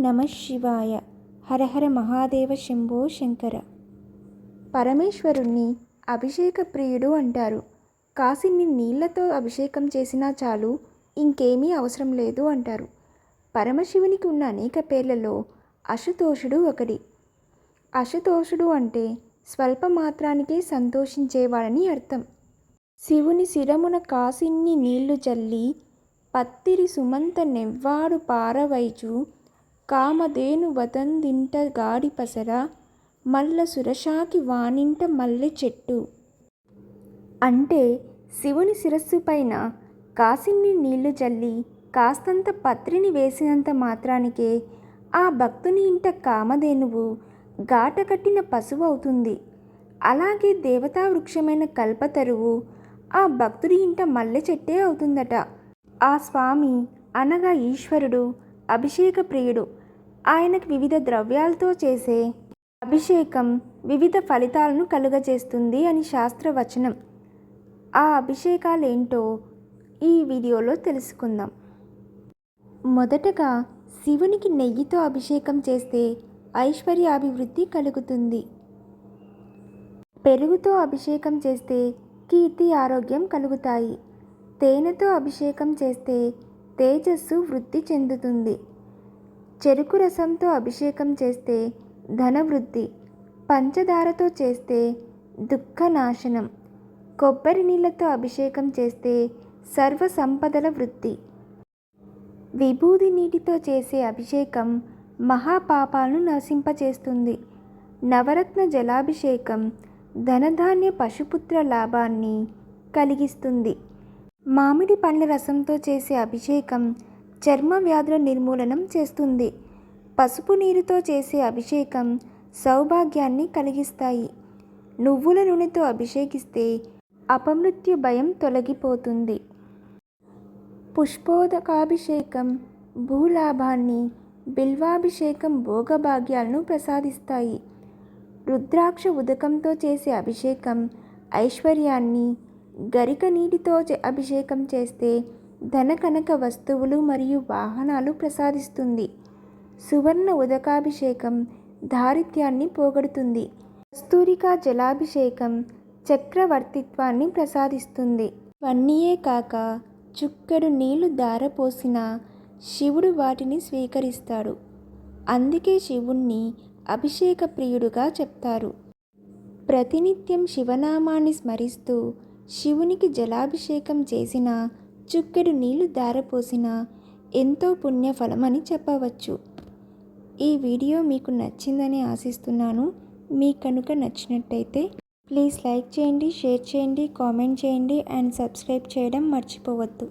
నమ శివాయ. హరహర మహాదేవ శంభో శంకర. పరమేశ్వరుణ్ణి అభిషేక ప్రియుడు అంటారు. కాసిన్ని నీళ్ళతో అభిషేకం చేసినా చాలు ఇంకేమీ అవసరం లేదు అంటారు. పరమశివునికి ఉన్న అనేక పేర్లలో అశుతోషుడు ఒకటి. అశుతోషుడు అంటే స్వల్ప మాత్రానికే సంతోషించేవాడని అర్థం. శివుని శిరమున కాసిన్ని నీళ్ళు చల్లి పత్తిరి సుమంత నెవ్వాడు పారవైచు కామధేను వతందింట గాడి పసర మల్ల సురశాకి వానింట మల్లె చెట్టు. అంటే శివుని శిరస్సు పైన కాసిన్ని నీళ్ళు చల్లి కాస్తంత పత్రిని వేసినంత మాత్రానికే ఆ భక్తుని ఇంట కామధేనువు గాట కట్టిన పశువు అవుతుంది. అలాగే దేవతా వృక్షమైన కల్పతరువు ఆ భక్తుడి ఇంట మల్లె చెట్టే అవుతుందట. ఆ స్వామి అనగా ఈశ్వరుడు అభిషేక ప్రియుడు. ఆయనకు వివిధ ద్రవ్యాలతో చేసే అభిషేకం వివిధ ఫలితాలను కలుగజేస్తుంది అని శాస్త్రవచనం. ఆ అభిషేకాలేంటో ఈ వీడియోలో తెలుసుకుందాం. మొదటగా శివునికి నెయ్యితో అభిషేకం చేస్తే ఐశ్వర్యాభివృద్ధి కలుగుతుంది. పెరుగుతో అభిషేకం చేస్తే కీర్తి ఆరోగ్యం కలుగుతాయి. తేనెతో అభిషేకం చేస్తే తేజస్సు వృద్ధి చెందుతుంది. చెరుకు రసంతో అభిషేకం చేస్తే ధనవృద్ధి పంచదారతో చేస్తే దుఃఖ నాశనం కొబ్బరి నీళ్ళతో అభిషేకం చేస్తే సర్వ సంపదల వృద్ధి. విభూది నీటితో చేసే అభిషేకం మహాపాపాలను నశింపచేస్తుంది. నవరత్న జలాభిషేకం ధనధాన్య పశుపుత్ర లాభాన్ని కలిగిస్తుంది. మామిడి పండ్ల రసంతో చేసే అభిషేకం చర్మ వ్యాధుల నిర్మూలనం చేస్తుంది. పసుపు నీరుతో చేసే అభిషేకం సౌభాగ్యాన్ని కలిగిస్తాయి. నువ్వుల నూనెతో అభిషేకిస్తే అపమృత్యు భయం తొలగిపోతుంది. పుష్పోదకాభిషేకం భూలాభాన్ని బిల్వాభిషేకం భోగభాగ్యాలను ప్రసాదిస్తాయి. రుద్రాక్ష ఉదకంతో చేసే అభిషేకం ఐశ్వర్యాన్ని గరిక నీటితో అభిషేకం చేస్తే ధన కనక వస్తువులు మరియు వాహనాలు ప్రసాదిస్తుంది. సువర్ణ ఉదకాభిషేకం దారిత్యాన్ని పోగొడుతుంది. కస్తూరికా జలాభిషేకం చక్రవర్తిత్వాన్ని ప్రసాదిస్తుంది. వన్నీయే కాక చుక్కడు నీళ్ళు దారపోసిన శివుడు వాటిని స్వీకరిస్తాడు. అందుకే శివుణ్ణి అభిషేక ప్రియుడుగా చెప్తారు. ప్రతినిత్యం శివనామాన్ని స్మరిస్తూ శివునికి జలాభిషేకం చేసిన చుక్కెడు నీళ్ళు దారపోసిన ఎంతో పుణ్యఫలమని చెప్పవచ్చు. ఈ వీడియో మీకు నచ్చిందని ఆశిస్తున్నాను. మీ కనుక నచ్చినట్టయితే ప్లీజ్ లైక్ చేయండి షేర్ చేయండి కామెంట్ చేయండి అండ్ సబ్స్క్రైబ్ చేయడం మర్చిపోవద్దు.